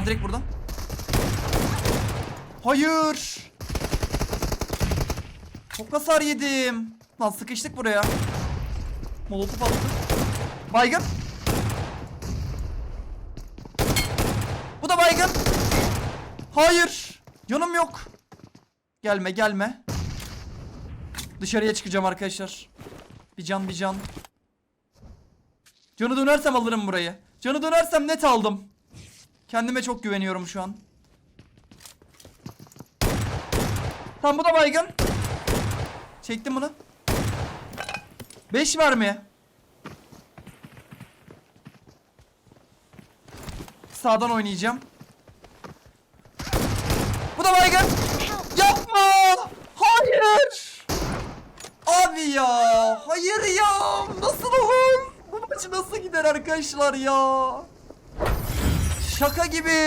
Aa direkt burada. Hayır. Çok hasar yedim. Lan sıkıştık buraya. Molotof attı. Baygın. Bu da baygın. Hayır. Canım yok. Gelme gelme. Dışarıya çıkacağım arkadaşlar. Bir can bir can. Canı dönersem alırım burayı. Canı dönersem net aldım. Kendime çok güveniyorum şu an. Tam bu da baygın. Çektim bunu. 5 var mı? Sağdan oynayacağım. Bu da baygın. Yapma. Hayır. Abi ya. Hayır ya. Nasıl olur? Bu maç nasıl gider arkadaşlar ya? Şaka gibi.